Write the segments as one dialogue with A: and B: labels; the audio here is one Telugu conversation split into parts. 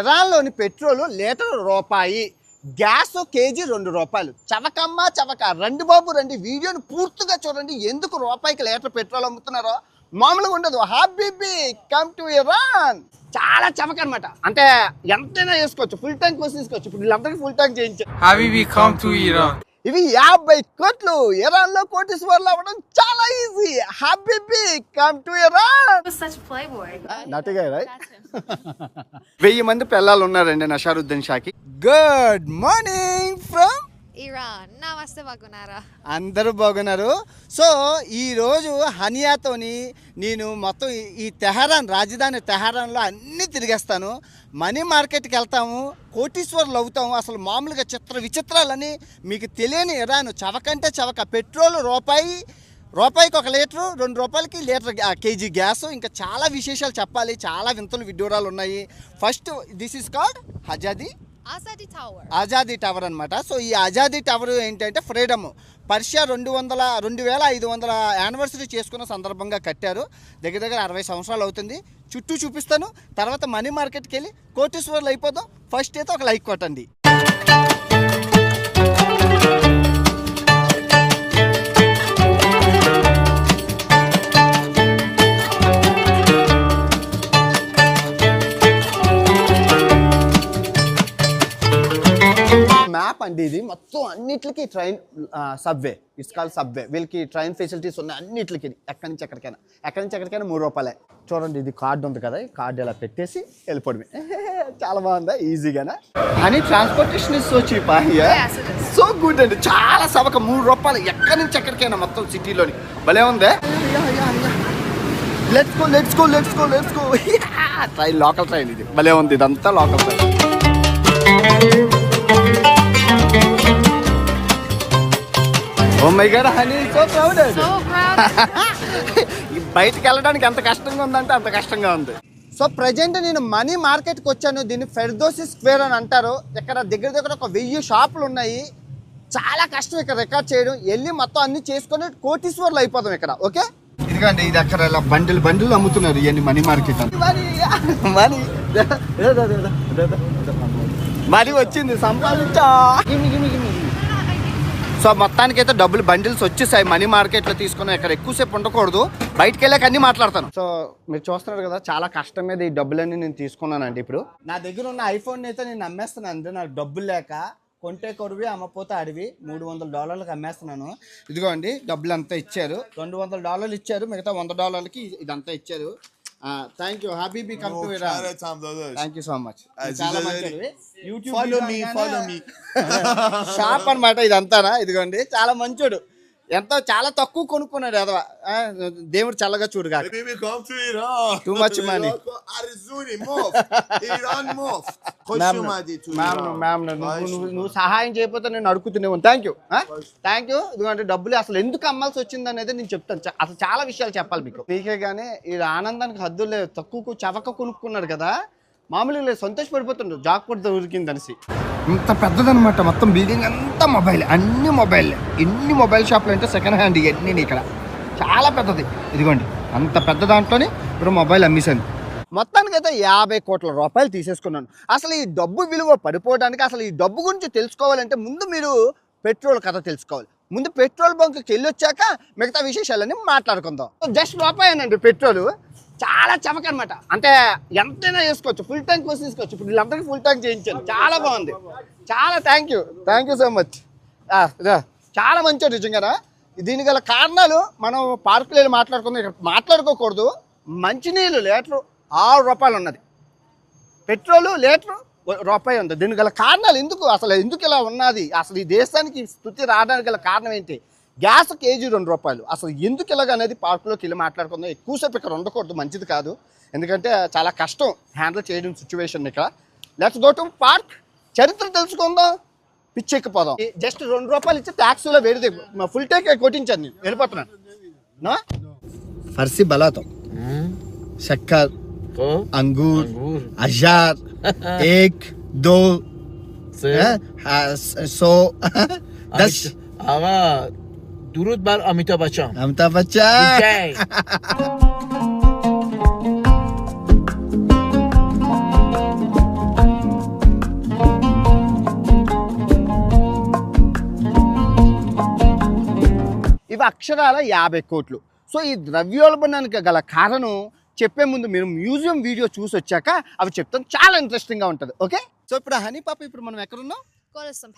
A: ఇరాన్లోని పెట్రోల్ లీటర్ రూపాయి గ్యాస్ కేజీ రెండు రూపాయలు. చవకమ్మ చవక. రండి బాబు రండి. వీడియోని పూర్తిగా చూడండి. ఎందుకు రూపాయికి లీటర్ పెట్రోల్ అమ్ముతున్నారో? మామూలుగా ఉండదు. హాబీబీ కమ్ టు ఇరాన్ చాలా చవక అనమాట అంటే ఎంతైనా వేసుకోవచ్చు. ఫుల్ ట్యాంక్ కోసం తీసుకోవచ్చు ఇప్పుడు వీళ్ళందరికీ ఫుల్ ట్యాంక్ చేయించారు
B: Habibi, come to Iran.
A: ఇవి యాభై కోట్లు. ఇరాన్లో కోటీశ్వర్లు అవ్వడం చాలా ఈజీ హాబీబీ కమ్ టు ఇరాన్. నటుగా వెయ్యి మంది పిల్లలు ఉన్నారండి నషారుద్దీన్ షాకి. Good morning from
C: Iran. Namaste బాగున్నారా?
A: అందరూ బాగున్నారు. సో ఈరోజు హనియాతోని నేను మొత్తం ఈ- తెహరాన్ రాజధాని తెహరాన్లో అన్నీ తిరిగేస్తాను. మనీ మార్కెట్కి వెళ్తాము కోటీశ్వర్లు అవుతాము. అసలు మామూలుగా చిత్ర విచిత్రాలని మీకు తెలియని ఇరాన్ చవకంటే చవక పెట్రోల్ రూపాయి రూపాయికి ఒక లీటరు రెండు రూపాయలకి లీటర్ కేజీ గ్యాస్. ఇంకా చాలా విశేషాలు చెప్పాలి. చాలా వింతలు విడ్డూరాలు ఉన్నాయి. First this is called Azadi.
C: Azadi
A: Azadi tower అనమాట సో ఈ ఆజాదీ టవర్ ఏంటంటే ఫ్రీడమ్. పర్షియా రెండు వందల రెండు వేల ఐదు వందల యానివర్సరీ చేసుకున్న సందర్భంగా కట్టారు. దగ్గర దగ్గర అరవై సంవత్సరాలు అవుతుంది. చుట్టూ చూపిస్తాను. తర్వాత మనీ మార్కెట్కి వెళ్ళి కోటీశ్వర్లు అయిపోదాం ఫస్ట్ అయితే ఒక లైక్ కొట్టండి. మ్యాప్ అండి ఇది. మొత్తం అన్నిటికి train subway it's call subway వీళ్ళకి ట్రైన్ ఫెసిలిటీస్ ఉన్నాయి అన్నిటికి ఎక్కడి నుంచి ఎక్కడికైనా. ఎక్కడి నుంచి ఎక్కడికైనా మూడు రూపాయలే. చూడండి ఇది కార్డు ఉంది కదా ఈ కార్డు ఇలా పెట్టేసి వెళ్ళిపోవడమే. చాలా బాగుందా? ఈజీగానా? అని transportation is so cheap. So good అండి. చాలా సవక మూడు రూపాయలు. ఎక్కడి నుంచి ఎక్కడికైనా మొత్తం సిటీలోని భలే ఉందే? Let's go let's go let's go let's go train local train ఇది. భలే ఉంది ఇదంతా local train oh my God honey so
C: proud.
A: బయటికి వెళ్ళడానికి ఎంత కష్టంగా ఉందంటే అంత కష్టంగా ఉంది. సో ప్రజెంట్ నేను మనీ మార్కెట్కి వచ్చాను. దీన్ని ఫెర్దోసి స్క్వేర్ అని అంటారు. ఇక్కడ దగ్గర దగ్గర ఒక వెయ్యి షాపులు ఉన్నాయి. చాలా కష్టం ఇక్కడ రికార్డ్ చేయడం. వెళ్ళి మొత్తం అన్ని చేసుకొని కోటీశ్వర్లు అయిపోతాం ఇక్కడ ఓకే? ఇదిగోండి ఇది అక్కడ ఇలా బండిల్ బండిల్ అమ్ముతున్నారు ఇవన్నీ మనీ మార్కెట్ మనీ మనీ. వచ్చింది సంపాదించా. సో మొత్తానికి అయితే డబ్బులు బండిల్స్ వచ్చేసాయి మనీ మార్కెట్లో తీసుకుని ఇక్కడ ఎక్కువసేపు ఉండకూడదు. బయటకు వెళ్ళాక అన్ని మాట్లాడతాను. సో మీరు చూస్తున్నారు కదా చాలా కష్టం మీద ఈ డబ్బులన్నీ నేను తీసుకున్నానండి ఇప్పుడు. నా దగ్గర ఉన్న ఐఫోన్ అయితే నేను అమ్మేస్తున్నాను అంటే నాకు డబ్బులు లేక కొంటే కొడువి అమ్మపోతే అడివి. మూడు వందల డాలర్లకు అమ్మేస్తున్నాను. ఇదిగోండి డబ్బులు అంతా ఇచ్చారు. రెండు వందల డాలర్లు ఇచ్చారు. మిగతా వంద డాలర్లకి ఇదంతా ఇచ్చారు. Thank you habibi come to
D: brothers.
A: Thank you so much చాలా
D: you
A: మంచి
D: said,
A: YouTube
D: follow me, follow me.
A: Shop అన్నమాట ఇదంతానా? ఇదిగోండి. చాలా మంచోడు. ఎంతో చాలా తక్కువ కొనుక్కున్నాడు అదవా దేవుడు చల్లగా చూడు కాక
D: Baby, come to Iran.
A: Too much money.
D: Arizuni, move. Iran, move. Khosh
A: మ్యామ్ నువ్వు సహాయం చేయకపోతే నేను అడుగుతున్నావు థ్యాంక్ యూ థ్యాంక్ యూ ఇదిగోండి డబ్బులు అసలు ఎందుకు అమ్మాల్సి వచ్చింది అనేది నేను చెప్తాను. అసలు చాలా విషయాలు చెప్పాలి మీకు. మీకే కానీ ఈ ఆనందానికి హద్దులు లేవు. తక్కువ చవక కొనుక్కున్నాడు కదా. మామూలుగా లేదు సంతోషపడిపోతుండు జాక్పట్ దొరికిందనేసి. ఇంత పెద్దదనమాట మొత్తం బిల్డింగ్ అంతా మొబైల్. అన్ని మొబైల్. ఎన్ని మొబైల్ షాపులు అంటే సెకండ్ హ్యాండ్ ఇవన్నీ ఇక్కడ. చాలా పెద్దది. ఇదిగోండి. అంత పెద్ద దాంట్లోనే ఇప్పుడు మొబైల్ అమ్మేశాను. మొత్తానికి అయితే యాభై కోట్ల రూపాయలు తీసేసుకున్నాను. అసలు ఈ డబ్బు విలువ పడిపోవడానికి అసలు ఈ డబ్బు గురించి తెలుసుకోవాలంటే ముందు మీరు పెట్రోల్ కథ తెలుసుకోవాలి. ముందు పెట్రోల్ బంక్కి వెళ్ళొచ్చాక మిగతా విశేషాలన్నీ మాట్లాడుకుందాం. జస్ట్ రూపాయేనండి పెట్రోల్. చాలా చవక అనమాట అంటే ఎంతైనా వేసుకోవచ్చు. ఫుల్ ట్యాంక్ కోసం తీసుకోవచ్చు ఇప్పుడు వీళ్ళందరికీ ఫుల్ ట్యాంక్ చేయించాను. చాలా బాగుంది. చాలా thank you thank you so much చాలా మంచి నిజంగా దీని గల కారణాలు మనం పార్కులు వెళ్ళి మాట్లాడుకుందాం. ఇక్కడ మాట్లాడుకోకూడదు. మంచినీళ్ళు లీటరు ఆరు రూపాయలు ఉన్నది. పెట్రోలు లీటరు రూపాయి ఉంది. దీని గల కారణాలు ఎందుకు? అసలు ఎందుకు ఇలా ఉన్నది? అసలు ఈ దేశానికి స్థుతి రావడానికి గల కారణం ఏంటి? గ్యాస్ కేజీ రెండు రూపాయలు. అసలు ఎందుకు ఇలాగ అనేది పార్కులోకి వెళ్ళి మాట్లాడుకుందాం. ఎక్కువసేపు ఇక్కడ ఉండకూడదు మంచిది కాదు. ఎందుకంటే చాలా కష్టం హ్యాండిల్ చేయడం సిచ్యువేషన్ ఇక్కడ. లెట్స్ గో టు పార్క్ చరిత్ర తెలుసుకుందాం. పిచ్చెక్కిపోదాం జస్ట్ రెండు రూపాయలు ఇచ్చి ట్యాక్సీలో వేడి ఫుల్ టేక్ కొట్టించాను నేను. వెళ్ళిపోతున్నాను. ఫర్సీ బలాతం. చక్కర్ అంగూర్ అజార్ ఏక్ దో సో.
E: దస్. درود بر امیتا بچم
A: امیتا
E: بچم
A: ఇవి అక్షరాల యాభై కోట్లు. సో ఈ ద్రవ్యోల్బణానికి గల కారణం చెప్పే ముందు మీరు మ్యూజియం వీడియో చూసి వచ్చాక అవి చెప్తాం. చాలా ఇంట్రెస్టింగ్గా ఉంటుంది. ఓకే? సో ఇప్పుడు హనీ పాప ఇప్పుడు మనం ఎక్కడున్నాం?
C: గోలిస్తాన్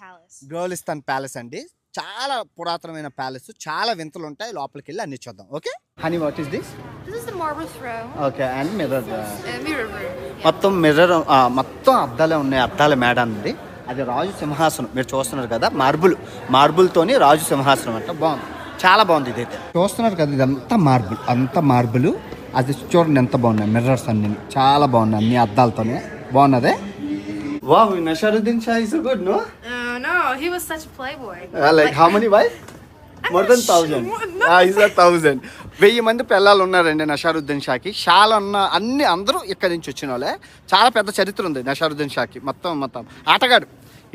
A: గోలిస్తాన్ ప్యాలెస్ అండి. చాలా పురాతనమైన ప్యాలెస్ చాలా వింతలు ఉంటాయి లోపలికి వెళ్ళి అన్ని చూద్దాం. Okay? Honey what is this
C: This is the marble throne.
A: Okay and mirror. మొత్తం మిర్రర్ మొత్తం అద్దాలే ఉన్నాయి. అద్దాల మేడ ఉంది అది రాజు సింహాసనం. మీరు చూస్తున్నారు కదా మార్బుల్ మార్బుల్తోని రాజు సింహాసనం అంట. బాగుంది. చాలా బాగుంది ఇదైతే. చూస్తున్నారు కదా ఇదంతా మార్బుల్ అంతా మార్బుల్ అది చూడండి ఎంత బాగున్నాయి. మిర్రర్స్ అన్ని. చాలా బాగున్నాయి అన్ని అద్దాలతోనే. బాగున్నదే? Wow Nasruddin Shah is good no
C: Oh no, he was such a playboy.
A: Like how many wife more than thousand is thousand వెయ్యి మంది పిల్లలు ఉన్నారండి నషారుద్దీన్ షాకి. షాలు ఉన్న అన్ని అందరూ ఇక్కడి నుంచి వచ్చిన వాళ్ళే. చాలా పెద్ద చరిత్ర ఉంది నషారుద్దీన్ షాకి. మొత్తం మొత్తం. ఆటగాడు.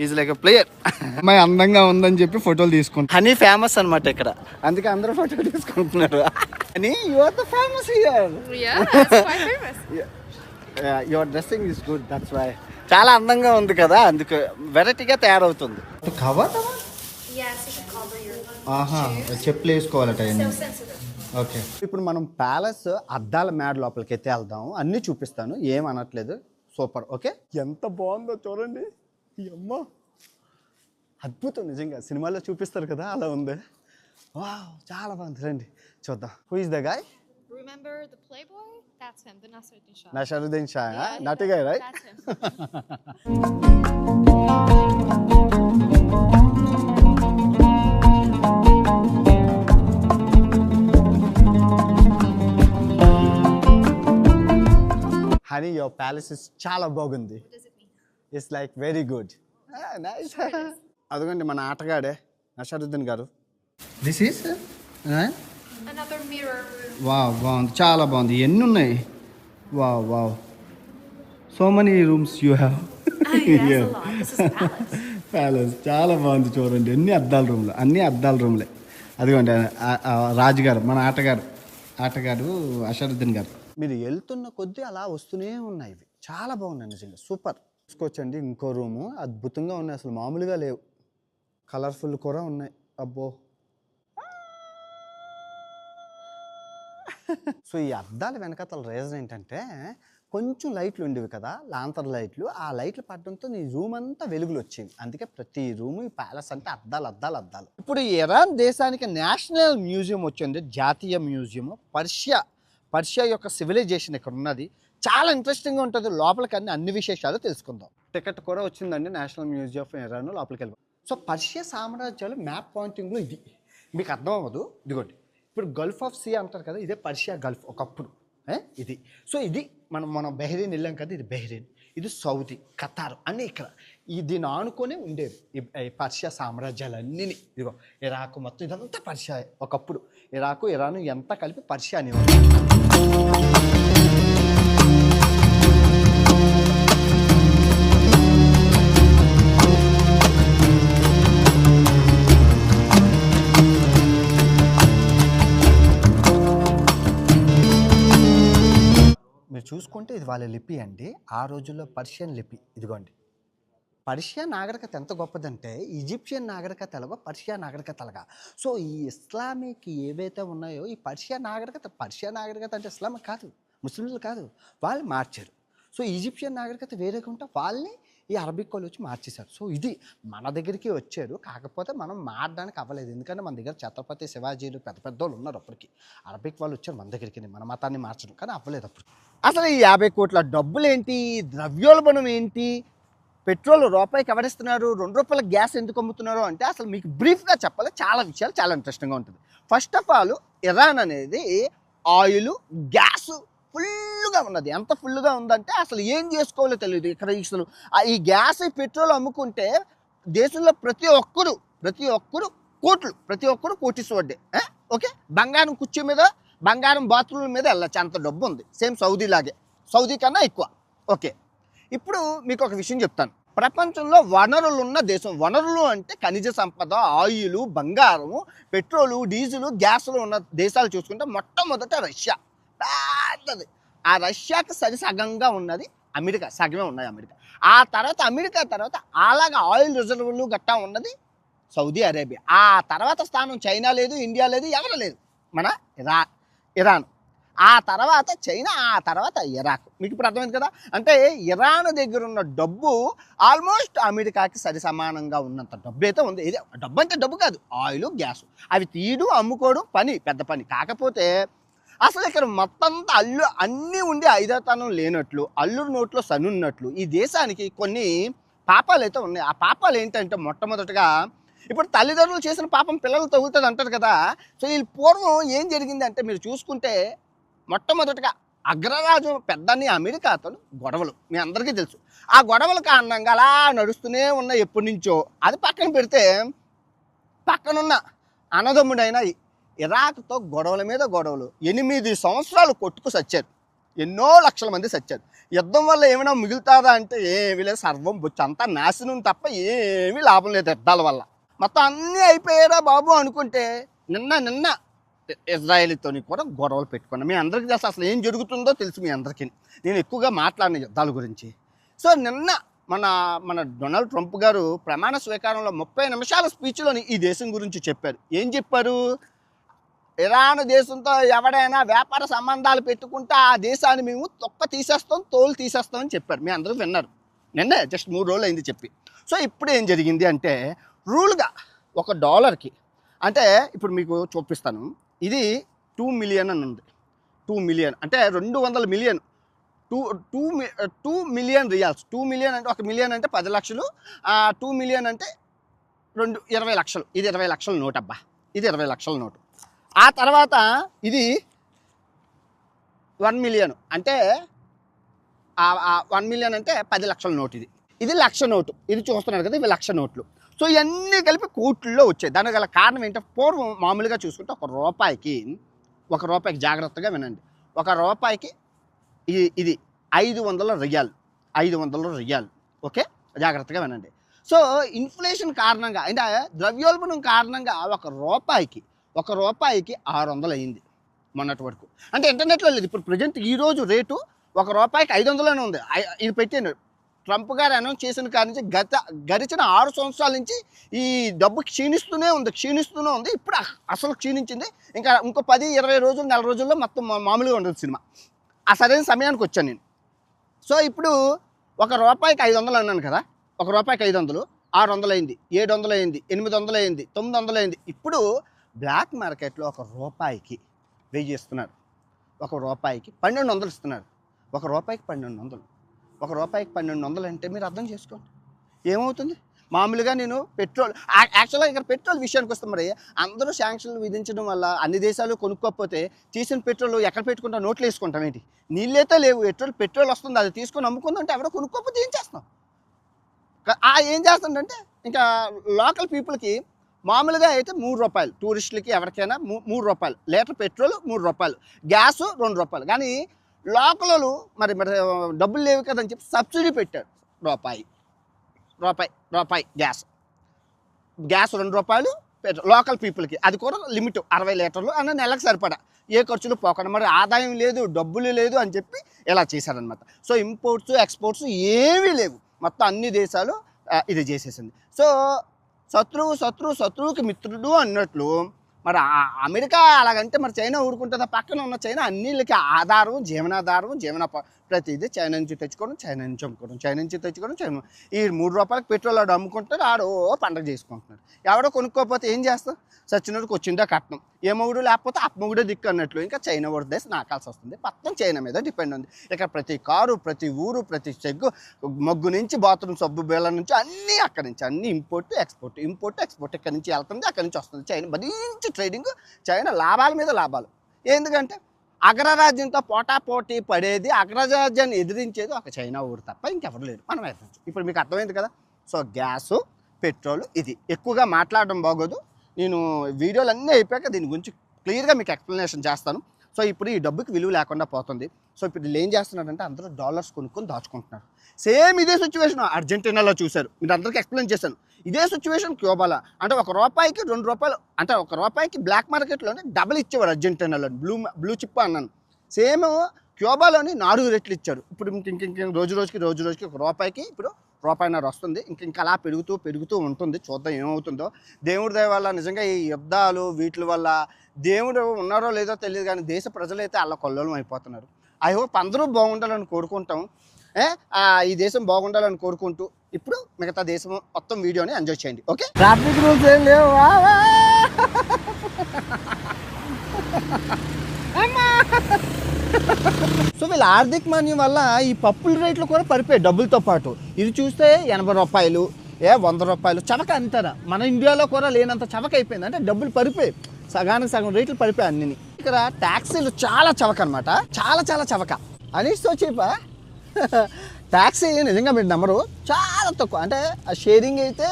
A: ఈజ్ లైక్ ప్లేయర్ అమ్మాయి అందంగా ఉందని చెప్పి ఫోటోలు తీసుకుంటాం హనీ ఫేమస్ అన్నమాట ఇక్కడ. అందుకే అందరూ ఫోటో తీసుకుంటున్నారు. Honey you are the famous here
C: Yeah, that's quite famous.
A: Your dressing is good that's why చాలా అందంగా ఉంది కదా అందుకు వెరైటీగా తయారవుతుంది. కవర్ ఆహా చెప్పులు వేసుకోవాలట. ఓకే ఇప్పుడు మనం ప్యాలెస్ అద్దాల మేడ లోపలికి అయితే వెళ్దాం. అన్నీ చూపిస్తాను. ఏం అనట్లేదు. సూపర్. ఓకే ఎంత బాగుందో చూడండి. ఈ అమ్మ అద్భుతం నిజంగా. సినిమాలో చూపిస్తారు కదా అలా ఉంది. వావ్ చాలా బాగుంది. రండి చూద్దాం. Who is the guy
C: Remember the playboy? That's him, the Nasruddin Shah.
A: Nasruddin Shah
C: Yeah, yeah,
A: నటి guy right
C: That's him.
A: Honey your palace is చాలా బాగుంది
C: What does it mean?
A: It's like very good nice అదిగోండి మన ఆటగాడే నషరుద్దీన్ గారు this is
C: Another mirror. Room.
A: Wow బాగుంది. చాలా బాగుంది. ఎన్ని ఉన్నాయి? Wow wow so many rooms you have
C: Yes, a lot. This is a palace.
A: Palace చాలా బాగుంది చూడండి. అన్ని అద్దాల రూమ్లు? అన్ని అద్దాల రూమ్లే. అదిగోండి రాజుగారు మన ఆటగారు ఆటగారు అషరుద్దీన్ గారు. మీరు వెళ్తున్న కొద్దీ అలా వస్తూనే ఉన్నాయి ఇవి. చాలా బాగున్నాయి నిజంగా. సూపర్. చూసుకోవచ్చండి ఇంకో రూము. అద్భుతంగా ఉన్నాయి. అసలు మామూలుగా లేవు. కలర్ఫుల్ కూడా ఉన్నాయి. అబ్బో. సో ఈ అద్దాల వెనకాతల రీజన్ ఏంటంటే కొంచెం లైట్లు ఉండేవి కదా లాంతర్ లైట్లు. ఆ లైట్లు పడడంతో నీ రూమ్ అంతా వెలుగులు వచ్చేవి అందుకే ప్రతి రూమ్ ఈ ప్యాలెస్ అంటే అద్దాలు అద్దాలు అద్దాలు. ఇప్పుడు ఇరాన్ దేశానికి నేషనల్ మ్యూజియం వచ్చింది జాతీయ మ్యూజియం పర్షియా పర్షియా యొక్క సివిలైజేషన్ ఇక్కడ ఉన్నది. చాలా ఇంట్రెస్టింగ్గా ఉంటుంది. లోపలికి అన్ని అన్ని విశేషాలు తెలుసుకుందాం. టికెట్ కూడా వచ్చిందండి నేషనల్ మ్యూజియం ఆఫ్ ఇరాన్ లోపలికి వెళ్ళి. సో పర్షియా సామ్రాజ్యాలు మ్యాప్ పాయింటింగ్లో ఇది. మీకు అర్థం అవ్వదు ఇదిగోండి. ఇప్పుడు గల్ఫ్ ఆఫ్ సీ అంటారు కదా ఇదే పర్షియా గల్ఫ్ ఒకప్పుడు. ఇది. సో ఇది మనం మనం బెహ్రీన్ వెళ్ళాం కదా ఇది బెహ్రీన్ ఇది సౌదీ ఖతార్ అన్నీ ఇక్కడ. ఇది ఆనుకొని ఉండేవి ఈ ఈ పర్షియా సామ్రాజ్యాలన్నీ ఇదిగో ఇరాక్ మొత్తం ఇదంతా పర్షియా ఒకప్పుడు. ఇరాకు ఇరాన్ ఎంత కలిపి పర్షియా అనేవారు మీరు చూసుకుంటే ఇది వాళ్ళ లిపి అండి. ఆ రోజుల్లో పర్షియన్ లిపి. ఇదిగోండి. పర్షియా నాగరికత ఎంత గొప్పదంటే ఈజిప్షియన్ నాగరికత ఎలాగో పర్షియా నాగరికత అలాగా సో ఈ ఇస్లామిక్ ఏవైతే ఉన్నాయో ఈ పర్షియా నాగరికత పర్షియా నాగరికత అంటే ఇస్లామిక్ కాదు ముస్లింలు కాదు వాళ్ళు మార్చారు. సో ఈజిప్షియన్ నాగరికత వేరేగా ఉంటే వాళ్ళని ఈ అరబిక్ వాళ్ళు వచ్చి మార్చేశారు. సో ఇది మన దగ్గరికి వచ్చారు. కాకపోతే మనం మారడానికి అవ్వలేదు. ఎందుకంటే మన దగ్గర ఛత్రపతి శివాజీలు పెద్ద పెద్ద వాళ్ళు ఉన్నారు అప్పటికి. అరబిక్ వాళ్ళు వచ్చారు మన దగ్గరికి. మన మతాన్ని మార్చడం. కానీ అవ్వలేదు అప్పుడు. అసలు ఈ యాభై కోట్ల డబ్బులు ఏంటి ద్రవ్యోల్బణం ఏంటి? పెట్రోల్ రూపాయికి ఎవరిస్తున్నారు? రెండు రూపాయల గ్యాస్ ఎందుకు అమ్ముతున్నారు? అంటే అసలు మీకు బ్రీఫ్గా చెప్పాలి. చాలా విషయాలు చాలా ఇంట్రెస్టింగ్గా ఉంటుంది. ఫస్ట్ ఆఫ్ ఆల్ ఇరాన్ అనేది ఆయిల్ గ్యాస్ ఫుల్గా ఉన్నది. ఎంత ఫుల్గా ఉందంటే అసలు ఏం చేసుకోవాలో తెలియదు ఇక్కడ అసలు ఈ గ్యాస్ ఈ పెట్రోల్ అమ్ముకుంటే దేశంలో ప్రతి ఒక్కరు ప్రతి ఒక్కరు కోట్లు ప్రతి ఒక్కరు కోటీశ్వరుడే వడ్డే. ఓకే? బంగారం కుర్చీ మీద బంగారం బాత్రూమ్ మీద వెళ్ళచ్చు. అంత డబ్బు ఉంది. సేమ్ సౌదీ లాగే. సౌదీ కన్నా ఎక్కువ. ఓకే? ఇప్పుడు మీకు ఒక విషయం చెప్తాను. ప్రపంచంలో వనరులు ఉన్న దేశం. వనరులు అంటే ఖనిజ సంపద ఆయిల్ బంగారము పెట్రోలు డీజిల్ గ్యాసులు ఉన్న దేశాలు చూసుకుంటే మొట్టమొదట రష్యా. పెద్దది ఆ రష్యాకి సరి సగంగా ఉన్నది అమెరికా సగమే ఉన్నది అమెరికా. ఆ తర్వాత అమెరికా తర్వాత అలాగా ఆయిల్ రిజర్వ్లు గట్టా ఉన్నది సౌదీ అరేబియా. ఆ తర్వాత స్థానం చైనా లేదు ఇండియా లేదు ఎవరు లేదు. మన ఇరా ఇరాన్. ఆ తర్వాత చైనా ఆ తర్వాత ఇరాక్. మీకు ఇప్పుడు అర్థమైంది కదా? అంటే ఇరాన్ దగ్గర ఉన్న డబ్బు ఆల్మోస్ట్ అమెరికాకి సరి సమానంగా ఉన్నంత డబ్బు అయితే ఉంది. ఇది డబ్బు అంటే డబ్బు కాదు ఆయిల్ గ్యాస్. అవి తీయడం అమ్ముకోవడం పని పెద్ద పని. కాకపోతే అసలు ఇక్కడ మొత్తం అంతా అల్లు అన్నీ ఉండి ఐదతనం లేనట్లు అల్లుడు నోట్లో సనున్నట్లు ఈ దేశానికి కొన్ని పాపాలు అయితే ఉన్నాయి. ఆ పాపాలు ఏంటంటే మొట్టమొదటిగా ఇప్పుడు తల్లిదండ్రులు చేసిన పాపం పిల్లలు తగులుతుంది అంటారు కదా. సో వీళ్ళు పూర్వం ఏం జరిగింది అంటే మీరు చూసుకుంటే మొట్టమొదటిగా అగ్రరాజు పెద్దని అమెరికాతో గొడవలు. మీ అందరికీ తెలుసు. ఆ గొడవల కారణంగా అలా నడుస్తూనే ఉన్న ఎప్పటి నుంచో అది పక్కన పెడితే పక్కనున్న అన్నదమ్ముడైన ఇరాక్తో గొడవల మీద గొడవలు. ఎనిమిది సంవత్సరాలు కొట్టుకు సచ్చారు. ఎన్నో లక్షల మంది సచ్చారు. యుద్ధం వల్ల ఏమైనా మిగులుతారా అంటే ఏమీ లేదు. సర్వం బొచ్చు. అంతా నాశనం తప్ప ఏమీ లాభం లేదు యుద్ధాల వల్ల. మొత్తం అన్నీ అయిపోయారా బాబు అనుకుంటే నిన్న నిన్న ఇజ్రాయేలీతో కూడా గొడవలు పెట్టుకున్నాం. మీ అందరికీ తెలుసు అసలు ఏం జరుగుతుందో తెలుసు మీ అందరికీ. నేను ఎక్కువగా మాట్లాడిన యుద్ధాల గురించి. సో నిన్న మన మన డొనాల్డ్ ట్రంప్ గారు ప్రమాణ స్వీకారంలో ముప్పై నిమిషాల స్పీచ్లోని ఈ దేశం గురించి చెప్పారు. ఏం చెప్పారు? ఇరాన్ దేశంతో ఎవడైనా వ్యాపార సంబంధాలు పెట్టుకుంటే ఆ దేశాన్ని మేము తొక్క తీసేస్తాం తోలు తీసేస్తాం అని చెప్పారు. మీ అందరూ విన్నారు. నిన్నే జస్ట్ మూడు రోజులు అయింది చెప్పి. సో ఇప్పుడు ఏం జరిగింది అంటే రూల్గా ఒక డాలర్కి అంటే ఇప్పుడు మీకు చూపిస్తాను. ఇది టూ మిలియన్ అని ఉంది. టూ మిలియన్ అంటే రెండు వందల million. Two two two million rials. Two million అంటే ఒక మిలియన్ అంటే పది లక్షలు. టూ మిలియన్ అంటే రెండు ఇరవై లక్షలు. ఇది ఇరవై లక్షల నోట్ అబ్బా ఇది ఇరవై లక్షల నోటు. ఆ తర్వాత ఇది వన్ మిలియన్ అంటే వన్ మిలియన్ అంటే పది లక్షల నోటు ఇది. ఇది లక్ష నోటు. ఇది చూస్తున్నారు కదా ఇవి లక్ష నోట్లు. సో ఇవన్నీ కలిపి కోట్లలో వచ్చాయి. దానికి గల కారణం ఏంటంటే పూర్వం మామూలుగా చూసుకుంటే ఒక రూపాయికి ఒక రూపాయికి జాగ్రత్తగా వినండి. ఒక రూపాయికి ఇది ఇది ఐదు వందల రియాల్. ఐదు వందల రియాల్. ఓకే? జాగ్రత్తగా వినండి. సో ఇన్ఫ్లేషన్ కారణంగా అంటే ద్రవ్యోల్బణం కారణంగా ఒక రూపాయికి ఒక రూపాయికి ఆరు వందలు అయింది మొన్నటి వరకు. అంటే ఇంటర్నెట్లో లేదు. ఇప్పుడు ప్రజెంట్ ఈ రోజు రేటు ఒక రూపాయికి ఐదు వందలనే ఉంది ఇది పెట్టాను ట్రంప్ గారు అనౌన్స్ చేసిన కాడి నుంచి గత గడిచిన ఆరు సంవత్సరాల నుంచి ఈ డబ్బు క్షీణిస్తూనే ఉంది క్షీణిస్తూనే ఉంది. ఇప్పుడు అసలు క్షీణించింది. ఇంకా ఇంకో పది ఇరవై రోజులు నెల రోజుల్లో మొత్తం మామూలుగా ఉండదు సినిమా. ఆ సరైన సమయానికి వచ్చాను నేను. సో ఇప్పుడు ఒక రూపాయికి ఐదు వందలు అన్నాను కదా. ఒక రూపాయికి ఐదు వందలు ఆరు వందలు అయింది ఏడు వందలు అయింది ఎనిమిది వందలు అయింది తొమ్మిది వందలు అయింది ఇప్పుడు బ్లాక్ మార్కెట్లో ఒక రూపాయికి వెయ్యి ఇస్తున్నారు ఒక రూపాయికి పన్నెండు వందలు ఇస్తున్నారు ఒక రూపాయికి పన్నెండు వందలు. ఒక రూపాయికి పన్నెండు వందలు అంటే మీరు అర్థం చేసుకోండి. ఏమవుతుంది? మామూలుగా నేను పెట్రోల్ యాక్చువల్గా ఇక్కడ పెట్రోల్ విషయానికి వస్తాం మరి అందరూ శాంక్షన్లు విధించడం వల్ల అన్ని దేశాలు కొనుక్కోకపోతే తీసిన పెట్రోల్ ఎక్కడ పెట్టుకుంటా? నోట్లు వేసుకుంటాం ఏంటి? నీళ్ళైతే లేవు. పెట్రోల్ పెట్రోల్ వస్తుంది. అది తీసుకొని అమ్ముకుందంటే ఎవరో కొనుక్కోకపోతే ఏం చేస్తాం? ఆ ఏం చేస్తుందంటే ఇంకా లోకల్ పీపుల్కి మామూలుగా అయితే మూడు రూపాయలు. టూరిస్టులకి ఎవరికైనా మూ- మూడు రూపాయలు. లీటర్ పెట్రోల్ మూడు రూపాయలు. గ్యాస్ రెండు రూపాయలు. కానీ లోకల్లో మరి మరి డబ్బులు లేవు కదని చెప్పి సబ్సిడీ పెట్టారు. రూపాయి. రూపాయి రూపాయి గ్యాస్. గ్యాస్ రెండు రూపాయలు పెట్రోల్ లోకల్ పీపుల్కి. అది కూడా లిమిట్ అరవై లీటర్లు అన్న నెలకు సరిపడా. ఏ ఖర్చులు పోకుండా మరి ఆదాయం లేదు డబ్బులు లేదు అని చెప్పి ఇలా చేశారనమాట సో ఇంపోర్ట్స్ ఎక్స్పోర్ట్స్ ఏమీ లేవు. మొత్తం అన్ని దేశాలు ఇది చేసేసింది. సో శత్రువు శత్రువు శత్రువుకి మిత్రుడు అన్నట్లు మరి అమెరికా అలాగంటే మరి చైనా ఊరుకుంటుందా? పక్కన ఉన్న చైనా అన్నిళ్ళకి ఆధారం జీవనాధారం జీవన ప- ప్రతిదీ చైనా నుంచి తెచ్చుకోవడం చైనా నుంచి అమ్ముకోవడం చైనా నుంచి తెచ్చుకోవడం చైనా ఈ మూడు రూపాయలకి పెట్రోల్ ఆడు అమ్ముకుంటాడు ఆడు పండగ చేసుకుంటున్నాడు. ఎవడో కొనుక్కోకపోతే ఏం చేస్తాం? సచ్చినోడికి వచ్చిందా కట్నం. ఏ మొగుడు లేకపోతే అప్పమొగుడే దిక్కు అన్నట్లు. ఇంకా చైనా వరదేసి నాకాల్సి వస్తుంది. మొత్తం చైనా మీద డిపెండ్ ఉంది. ఇక్కడ ప్రతి కారు ప్రతి ఊరు ప్రతి చెగ్గు మగ్గు నుంచి బాత్రూమ్ సబ్బు బేల నుంచి అన్నీ అక్కడి నుంచి. అన్ని ఇంపోర్ట్ ఎక్స్పోర్ట్ ఇంపోర్ట్ ఎక్స్పోర్ట్ ఇక్కడ నుంచి వెళ్తుంది అక్కడి నుంచి వస్తుంది. చైనా మంచి ట్రేడింగ్ చైనా లాభాల మీద లాభాలు. ఎందుకంటే అగ్రరాజ్యంతో పోటాపోటీ పడేది అగ్రరాజ్యాన్ని ఎదిరించేది ఒక చైనా ఊరు తప్ప ఇంకెవరు లేరు. మనం ఎదిరించు ఇప్పుడు మీకు అర్థమైంది కదా? సో గ్యాసు పెట్రోల్ ఇది. ఎక్కువగా మాట్లాడడం బాగోదు. నేను వీడియోలు అన్నీ అయిపోయాక దీని గురించి క్లియర్గా మీకు ఎక్స్ప్లెనేషన్ చేస్తాను. సో ఇప్పుడు ఈ డబ్బుకి విలువ లేకుండా పోతుంది. సో ఇప్పుడు వీళ్ళు ఏం చేస్తున్నారంటే అందరూ డాలర్స్ కొనుక్కొని దాచుకుంటున్నారు. సేమ్ ఇదే సిచ్యువేషన్ అర్జెంటీనాలో చూశారు. మీరు అందరికీ ఎక్స్ప్లెయిన్ చేశాను. ఇదే సిచ్యువేషన్ క్యూబాలో. అంటే ఒక రూపాయికి రెండు రూపాయలు అంటే ఒక రూపాయికి బ్లాక్ మార్కెట్లోనే డబుల్ ఇచ్చేవారు అర్జెంటీనాలో బ్లూ బ్లూ చిప్ అన్నాను. సేమ్ క్యూబాలోని నాలుగు రెట్లు ఇచ్చారు. ఇప్పుడు ఇంక ఇంక ఇంక రోజు రోజుకి రోజు రోజుకి ఒక రూపాయికి ఇప్పుడు రూపాయిన్నర వస్తుంది. ఇంక ఇంకా అలా పెరుగుతూ పెరుగుతూ ఉంటుంది. చూద్దాం ఏమవుతుందో. దేవుడి దయ వల్ల నిజంగా ఈ యుద్ధాలు వీటి వల్ల దేవుడు ఉన్నారో లేదో తెలియదు కానీ దేశ ప్రజలైతే అలా కొల్లోలం అయిపోతున్నారు. ఐ హోప్ అందరూ బాగుండాలని కోరుకుంటాం. ఈ దేశం బాగుండాలని కోరుకుంటూ ఇప్పుడు మిగతా దేశం మొత్తం వీడియోని ఎంజాయ్ చేయండి. ఓకే ట్రాఫిక్ రూల్స్ ఏం లేవు. సో వీళ్ళ ఆర్థిక మాన్యం వల్ల ఈ పప్పుల రేట్లు కూడా పడిపోయాయి డబ్బులతో పాటు. ఇది చూస్తే ఎనభై రూపాయలు ఏ వంద రూపాయలు చవక అంటారా? మన ఇండియాలో కూడా లేనంత చవక అయిపోయింది. అంటే డబ్బులు పడిపోయాయి. సగానికి సగం రేట్లు పడిపోయాయి అన్ని ఇక్కడ ట్యాక్సీలు చాలా చవక అనమాట చాలా చాలా చవక. అనిస్తో చీపా ట్యాక్సీ నిజంగా మీరు నమ్మరు. చాలా తక్కువ. అంటే ఆ షేరింగ్ అయితే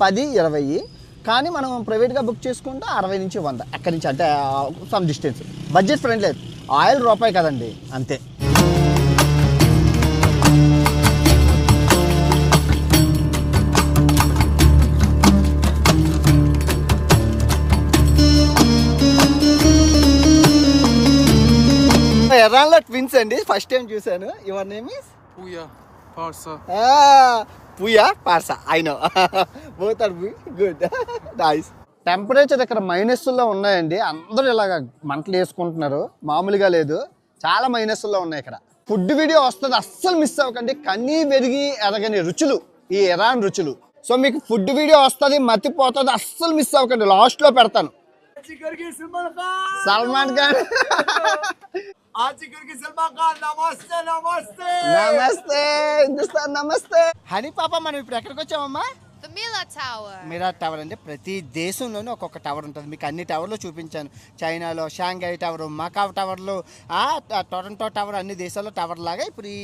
A: పది ఇరవై. కానీ మనం ప్రైవేట్గా బుక్ చేసుకుంటే అరవై నుంచి వంద. ఎక్కడి నుంచి? అంటే some distance. Budget friendly. Oil రూపాయి కదండి. అంతే. ఎర్రాన్లో ట్విన్స్ అండి ఫస్ట్ టైం చూశాను. Your name is
B: Puya, Parsa.
A: Puya Parsa I know both are good nice temperature ఇక్కడ మైనస్లో ఉన్నాయండి. అందరూ ఇలాగ మంటలు వేసుకుంటున్నారు. మామూలుగా లేదు. చాలా మైనస్లో ఉన్నాయి ఇక్కడ. ఫుడ్ వీడియో వస్తుంది. అస్సలు మిస్ అవ్వకండి. కన్నీ పెరిగి ఎరగని రుచులు. ఈ ఇరాన్ రుచులు. సో మీకు ఫుడ్ వీడియో వస్తుంది మతిపోతుంది. అస్సలు మిస్ అవ్వకండి. లాస్ట్లో పెడతాను. సల్మాన్ ఖాన్.
D: నమస్తే నమస్తే.
A: నమస్తే హిందుస్థాన్ నమస్తే. హనీ పాప మనం ఇప్పుడు ఎక్కడికి వచ్చామమ్మా?
C: The tower Tower.
A: Milad tower అంటే ప్రతి దేశంలోనూ ఒక్కొక్క టవర్ ఉంటుంది. మీకు అన్ని టవర్లు చూపించాను. చైనాలో షాంఘై టవర్ మకావ్ టవర్లు టొరంటో టవర్ అన్ని దేశాల్లో టవర్ లాగా ఇప్పుడు ఈ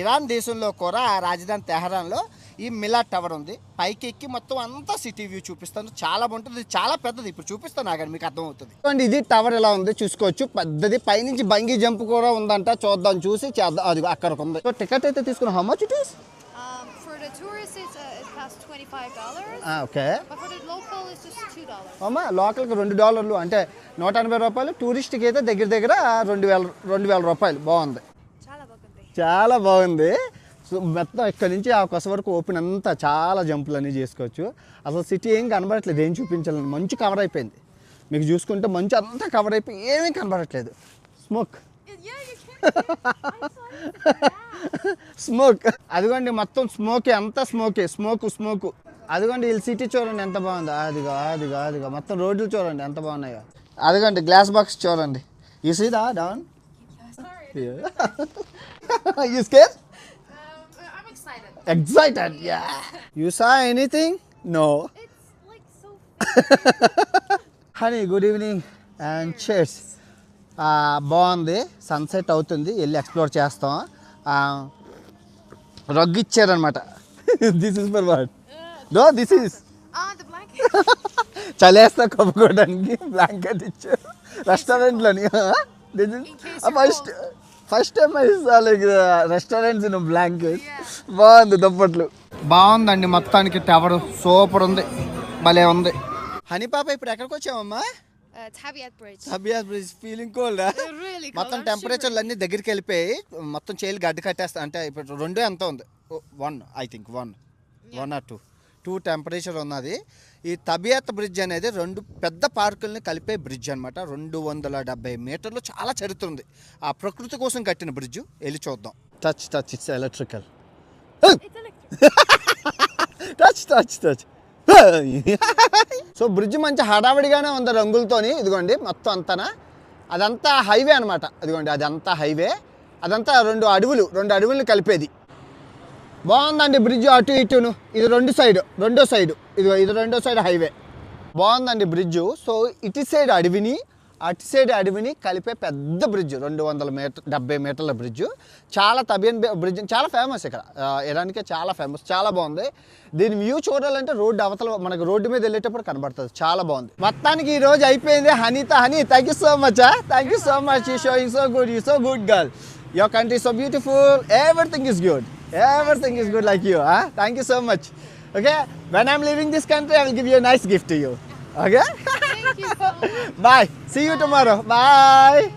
A: ఇరాన్ దేశంలో కూడా రాజధాని తెహరాన్లో ఈ మిలాట్ టవర్ ఉంది. పైకి ఎక్కి మొత్తం అంతా సిటీ వ్యూ చూపిస్తాను. చాలా బాగుంటుంది. చాలా పెద్దది. ఇప్పుడు చూపిస్తాను అక్కడ మీకు అర్థమవుతుంది. చూడండి ఇది టవర్ ఎలా ఉంది చూసుకోవచ్చు. పెద్దది. పైనుంచి బంగీ జంప్ కూడా ఉందంట. చూద్దాం చూసి చేద్దాం. అది అక్కడికి ఉంది. సో టికెట్ అయితే తీసుకున్నాం how much it is
C: dollars.
A: అమ్మ లోకల్కి రెండు డాలర్లు అంటే నూట ఎనభై రూపాయలు టూరిస్ట్కి అయితే దగ్గర దగ్గర రెండు వేల రెండు వేల రూపాయలు. బాగుంది. చాలా బాగుంది. సో మొత్తం ఇక్కడ నుంచి ఆ కొస వరకు ఓపెన్ అంతా చాలా జంపులు అన్నీ చేసుకోవచ్చు. అసలు సిటీ ఏం కనబడట్లేదు ఏం చూపించాలని మంచు కవర్ అయిపోయింది. మీకు చూసుకుంటే మంచు అంతా కవర్ అయిపోయి ఏమీ కనబడట్లేదు. స్మోక్. స్మోక్. అదిగోండి మొత్తం స్మోకే అంతా స్మోకే స్మోక్ స్మోక్. అదిగోండి వీళ్ళు సిటీ చూడండి ఎంత బాగుందో. అదిగో అదిగో అదిగో మొత్తం రోడ్లు చూడండి ఎంత బాగున్నాయో. అదిగోండి గ్లాస్ బాక్స్ చూడండి. You see the down you scare. Excited yeah you saw anything no. Honey good evening and cheers బాగుంది. సన్సెట్ అవుతుంది. వెళ్ళి ఎక్స్ప్లోర్ చేస్తాం. రగ్గు ఇచ్చారనమాట this is for what no this
C: blanket.
A: చలేస్తా కప్పుకోవడానికి బ్లాంకెట్ ఇచ్చారు. రెస్టారెంట్లోని first first time like restaurants in blanket బాగుంది దుప్పట్లు. బాగుందండి. మొత్తానికి టవర్ సూపర్ ఉంది. భలే ఉంది. హనీ పాప ఇప్పుడు ఎక్కడికి వచ్చామమ్మా. సబియా బ్రిడ్జ్ ఫీలింగ్ కోల్డ్. మొత్తం టెంపరేచర్లు అన్నీ దగ్గరికి వెళ్ళిపోయి మొత్తం చేలు గడ్డ కట్టేస్తా అంటే ఇప్పుడు రెండు ఎంత ఉంది. One I think one one or two two temperature ఉన్నది. ఈ తబియత్ బ్రిడ్జ్ అనేది రెండు పెద్ద పార్కుల్ని కలిపే బ్రిడ్జ్ అనమాట రెండు వందల డెబ్బై మీటర్లు చాలా చరిత్ర ఉంది ఆ ప్రకృతి కోసం కట్టిన బ్రిడ్జ్ వెళ్ళి చూద్దాం. Touch touch it's electrical touch touch touch so bridge మంచి హడావిడిగానే ఉంది రంగులతోని ఇదిగోండి మొత్తం అంతనా? అదంతా హైవే అనమాట ఇదిగోండి అదంతా హైవే. అదంతా రెండు అడవులు రెండు అడవులను కలిపేది. బాగుందండి బ్రిడ్జ్ అటు ఇటును. ఇది రెండు సైడ్ రెండో సైడ్. ఇదిగో ఇది రెండో సైడ్ హైవే. బాగుందండి బ్రిడ్జ్. సో ఇటు సైడ్ అడవిని అటు సైడ్ అడవిని కలిపే పెద్ద బ్రిడ్జ్ రెండు వందల మీటర్ డెబ్బై మీటర్ల బ్రిడ్జ్. చాలా తబియన్ బ్రిడ్జ్ చాలా ఫేమస్ ఇక్కడ. ఆ, ఇరాన్కే చాలా ఫేమస్ చాలా బాగుంది. దీని వ్యూ చూడాలంటే రోడ్డు అవతల మనకు రోడ్డు మీద వెళ్ళేటప్పుడు కనబడుతుంది. చాలా బాగుంది. మొత్తానికి ఈ రోజు అయిపోయింది Haneetha. Honey thank you so much thank you so much you showing so good you so good girl your country so beautiful everything is good everything is good like you thank you so much okay when I'm living this country I will give you nice gift you okay
C: you. Ah.
A: Bye. See you tomorrow. Bye.